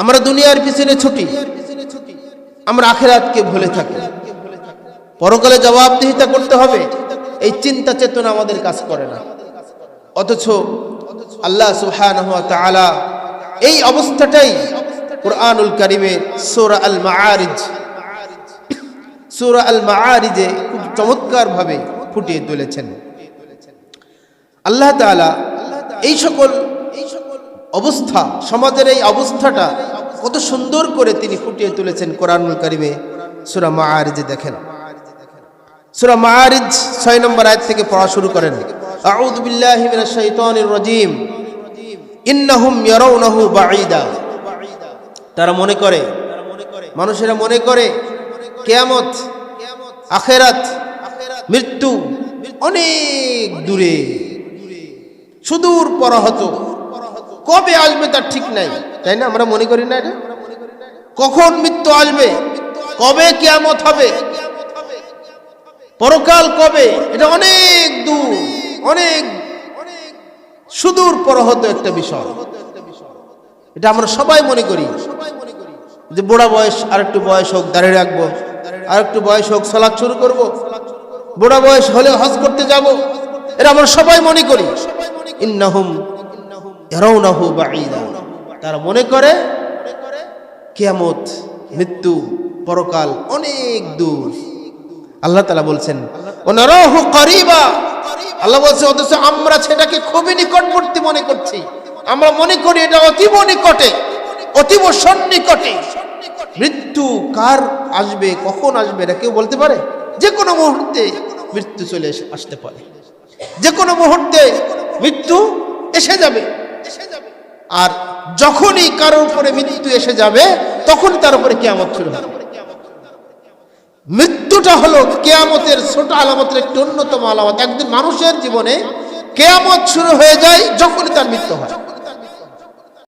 আমরা দুনিয়ার পিছনে ছুটি, আমরা আখেরাতকে ভুলে থাকি। পরকালে জবাবদিহিতা করতে হবে, এই চিন্তা চেতনা আমাদের কাজ করে না। অথচ আল্লাহ ওয়া এই অবস্থাটাই কোরআনুল কারিমের সোরা আল মাআরিজ, সোরা আল মাআরিজে খুব চমৎকারভাবে ফুটিয়ে তুলেছেন। আল্লাহ তাআলা এই সকল অবস্থা, সমাজের এই অবস্থাটা কত সুন্দর করে তিনি ফুটিয়ে তুলেছেন কোরআনুল কারিমে। সূরা মাআরিজে দেখেন। সূরা মাআরিজ 6 নম্বর আয়াত থেকে পড়া শুরু করেন। বাঈদা। তারা মনে করে, মানুষেরা মনে করে, কেয়ামত, আখেরাত, মৃত্যু অনেক দূরে। সুদূর পরহত। কবে আসবে তার ঠিক নাই, তাই না? আমরা মনে করি না কখন মৃত্যু আসবে? কবে কিয়ামত হবে? পরকাল কবে? এটা অনেক দূর, অনেক সুদূর পরহত একটা বিষয়। এটা আমরা সবাই মনে করি। যে বুড়া বয়স আর একটু বয়স হোক, দাঁড়িয়ে রাখব। আর একটু বয়স হোক, সালাদ শুরু করব। বুড়া বয়স হলে হজ করতে যাব। এটা আমরা সবাই মনে করি। ইন্নাহুম ইয়ারাউনাহু বাঈদা। তারা মনে করে, কিয়ামত, মৃত্যু, পরকাল অনেক দূর। আল্লাহ তালা বলছেন আল্লাহ বলছে অথচ আমরা সেটাকে খুবই নিকটবর্তী মনে করছি। আমরা মনে করি এটা অতীব নিকটে, অতীব সন্নিকটে। মৃত্যু কার আসবে, কখন আসবে, এটা কেউ বলতে পারে? যে কোনো মুহূর্তে মৃত্যু চলে আসতে পারে। যে কোনো মুহূর্তে মৃত্যু এসে যাবে। আর যখনই কারোর উপরে মৃত্যু এসে যাবে তখন তার উপরে কেয়ামত শুরু হবে। মৃত্যুটা হলো কেয়ামতের ছোট আলামতের একটি অন্যতম আলামত। একদিন মানুষের জীবনে কেয়ামত শুরু হয়ে যায় যখনই তার মৃত্যু হয়।